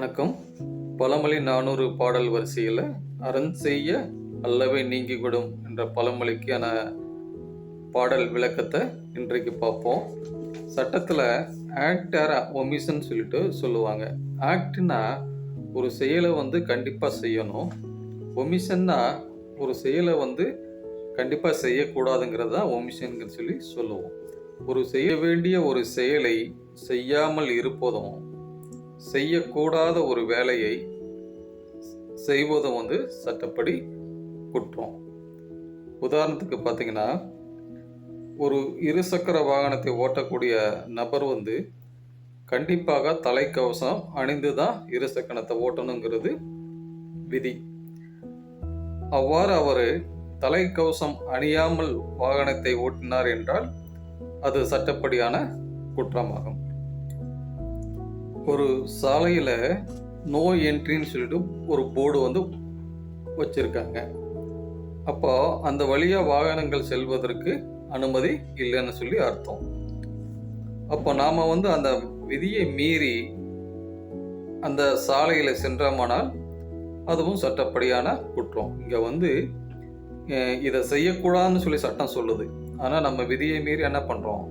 வணக்கம். பழமொழி நானூறு பாடல் வரிசையில் அரண் செய்ய அல்லவே நீங்கிவிடும் என்ற பழமொழிக்கான பாடல் விளக்கத்தை இன்றைக்கு பார்ப்போம். சட்டத்தில் ஆக்ட் ஆர் ஒமிஷன் சொல்லிட்டு சொல்லுவாங்க. ஆக்ட்னா ஒரு செயலை வந்து கண்டிப்பாக செய்யணும். ஒமிஷன்னா ஒரு செயலை வந்து கண்டிப்பாக செய்யக்கூடாதுங்கிறது தான் ஒமிஷன்னு சொல்லி சொல்லுவோம். ஒரு செய்ய வேண்டிய ஒரு செயலை செய்யாமல் இருப்பதும் செய்யக்கூடாத ஒரு வேலையை செய்வதும் வந்து சட்டப்படி குற்றம். உதாரணத்துக்கு பார்த்தீங்கன்னா ஒரு இருசக்கர வாகனத்தை ஓட்டக்கூடிய நபர் வந்து கண்டிப்பாக தலைக்கவசம் அணிந்து தான் இருசக்கரத்தை ஓட்டணுங்கிறது விதி. அவ்வாறு அவர் தலைக்கவசம் அணியாமல் வாகனத்தை ஓட்டினார் என்றால் அது சட்டப்படியான குற்றமாகும். ஒரு சாலையில் நோ என்ட்ரின்னு சொல்லிட்டு ஒரு போர்டு வந்து வச்சுருக்காங்க. அப்போ அந்த வழியாக வாகனங்கள் செல்வதற்கு அனுமதி இல்லைன்னு சொல்லி அர்த்தம். அப்போ நாம் வந்து அந்த விதியை மீறி அந்த சாலையில் சென்றோமானால் அதுவும் சட்டப்படியான குற்றம். இங்கே வந்து இதை செய்யக்கூடாதுன்னு சொல்லி சட்டம் சொல்லுது. ஆனால் நம்ம விதியை மீறி என்ன பண்ணுறோம்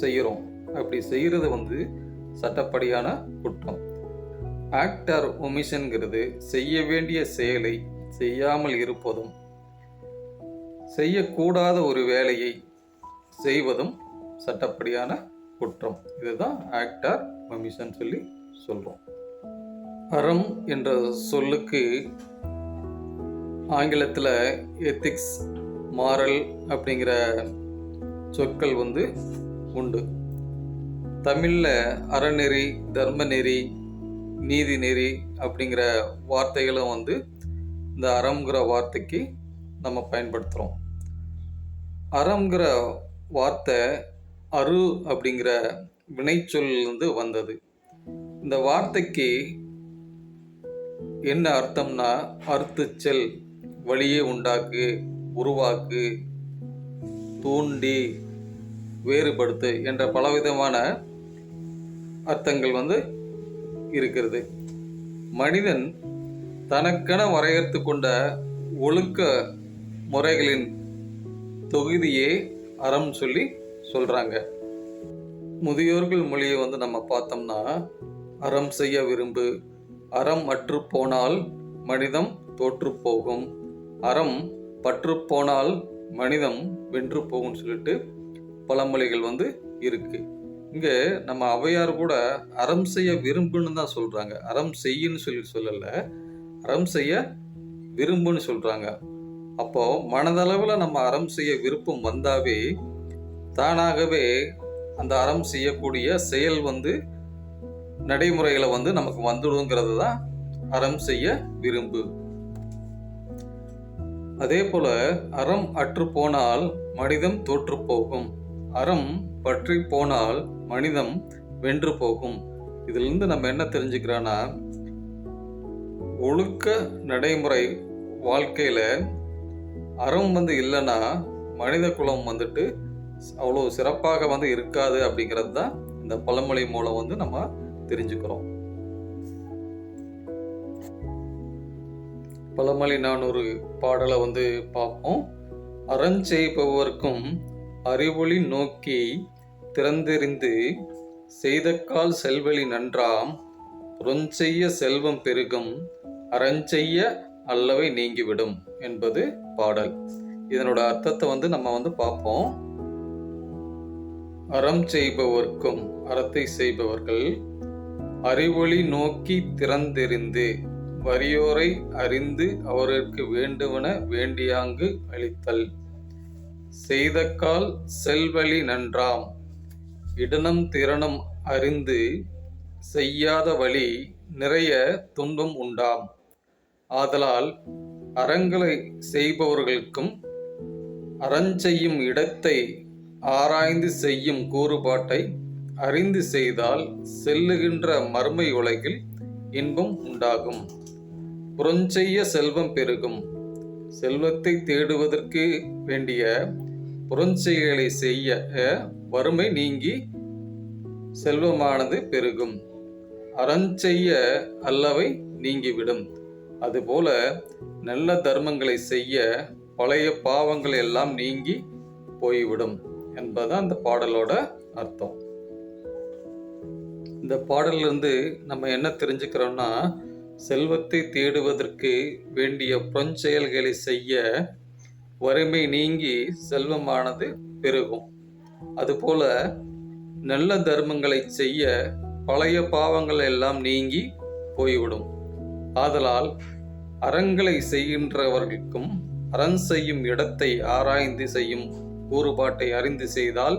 செய்கிறோம் அப்படி செய்கிறது வந்து சட்டப்படியான குற்றம். ஆக்டர் ஒமிஷன்கிறது செய்ய வேண்டிய செயலை செய்யாமல் இருப்பதும் செய்யக்கூடாத ஒரு வேலையை செய்வதும் சட்டப்படியான குற்றம். இதுதான் ஆக்டர் ஒமிஷன் சொல்லி சொல்கிறோம் அறம் என்ற சொல்லுக்கு ஆங்கிலத்தில் எத்திக்ஸ் மாரல் அப்படிங்கிற சொற்கள் வந்து உண்டு. தமிழில் அறநெறி தர்மநெறி நீதி நெறி அப்படிங்கிற வார்த்தைகளும் வந்து இந்த அறம்ங்கிற வார்த்தைக்கு நம்ம பயன்படுத்துகிறோம் அறம்ங்கிற வார்த்தை அரு அப்படிங்கிற வினைச்சொல்லிருந்து வந்தது. இந்த வார்த்தைக்கு என்ன அர்த்தம்னா அறுத்துச்செல் வழியே உண்டாக்கு உருவாக்கு தூண்டி வேறுபடுத்து என்ற பலவிதமான அர்த்தங்கள் வந்து இருக்கிறது. மனிதன் தனக்கென வரையறுத்து கொண்ட ஒழுக்க முறைகளின் தொகுதியே அறம் சொல்லி சொல்கிறாங்க முதியோர்கள் மொழியை வந்து நம்ம பார்த்தோம்னா அறம் செய்ய விரும்பு அறம் அற்று போனால் மனிதம் தோற்று போகும் அறம் பற்று போனால் மனிதம் வென்று போகும்னு சொல்லிட்டு பழமொழிகள் வந்து இருக்குது இங்கே நம்ம அவையார் கூட அறம் செய்ய விரும்புன்னு தான் சொல்கிறாங்க அறம் செய்யுன்னு சொல்லி சொல்லலை. அறம் செய்ய விரும்புன்னு சொல்கிறாங்க அப்போ மனதளவில் நம்ம அறம் செய்ய விருப்பம் வந்தாவே தானாகவே அந்த அறம் செய்யக்கூடிய செயல் வந்து நடைமுறையில் வந்து நமக்கு வந்துடுங்கிறது தான் அறம் செய்ய விரும்பு. அதே போல அறம் அற்று போனால் மனிதம் தோற்று போகும். அறம் பற்றி போனால் மனிதம் வென்று போகும். இதிலிருந்து நம்ம என்ன தெரிஞ்சுக்கிறோன்னா ஒழுக்க நடைமுறை வாழ்க்கையில் அறம் வந்து இல்லைன்னா மனித குலம் வந்துட்டு அவ்வளோ சிறப்பாக வந்து இருக்காது அப்படிங்கிறது தான் இந்த பழமொழி மூலம் வந்து நம்ம தெரிஞ்சுக்கிறோம். பழமொழி நான் ஒரு பாடலை வந்து பார்ப்போம். அறஞ்செய்பவர்க்கும் அறிவொளி நோக்கி திறந்தெறிந்து செய்தக்கால் செல்வழி நன்றாம் புறஞ்செய்ய செல்வம் பெருகும் அறஞ்செய்ய அல்லவை நீங்கிவிடும் என்பது பாடல். இதனோட அர்த்தத்தை வந்து நம்ம வந்து பார்ப்போம். அறம் செய்பவர்க்கும் அறத்தை செய்பவர்கள் அறிவொளி நோக்கி திறந்தெறிந்து வறியோரை அறிந்து அவருக்கு வேண்டுவன வேண்டியாங்கு அளித்தல். செய்தக்கால் செல்வழி நன்றாம் இடனம் திறனம் அறிந்து செய்யாத வழி நிறைய துன்பம் உண்டாம். ஆதலால் அறங்களை செய்பவர்களுக்கும் அறஞ்செய்யும் இடத்தை ஆராய்ந்து செய்யும் கூறுபாட்டை அறிந்து செய்தால் செல்லுகின்ற மர்மை உலகில் இன்பம் உண்டாகும். புறஞ்செய்ய செல்வம் பெருகும். செல்வத்தை தேடுவதற்கு வேண்டிய புறஞ்செயல்களை செய்ய வறுமை நீங்கி செல்வமானது பெருகும். அறஞ்செய்ய அல்லவை நீங்கிவிடும். அதுபோல நல்ல தர்மங்களை செய்ய பழைய பாவங்கள் எல்லாம் நீங்கி போய்விடும் என்பதுதான் அந்த பாடலோட அர்த்தம். இந்த பாடலிருந்து இருந்து நம்ம என்ன தெரிஞ்சுக்கிறோம்னா செல்வத்தை தேடுவதற்கு வேண்டிய புறஞ்செயல்களை செய்ய வறுமை நீங்கி செல்வமானது பெருகும். அதுபோல நல்ல தர்மங்களை செய்ய பழைய பாவங்கள் எல்லாம் நீங்கி போய்விடும். ஆதலால் அறங்களை செய்கின்றவர்களுக்கும் அறம் செய்யும் இடத்தை ஆராய்ந்து செய்யும் கூறுபாட்டை அறிந்து செய்தால்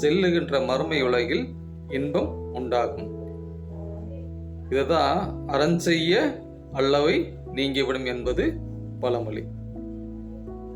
செல்லுகின்ற மறுமை உலகில் இன்பம் உண்டாகும். இதுதான் அறஞ்செய்ய அல்லவை நீங்கிவிடும் என்பது பழமொழி.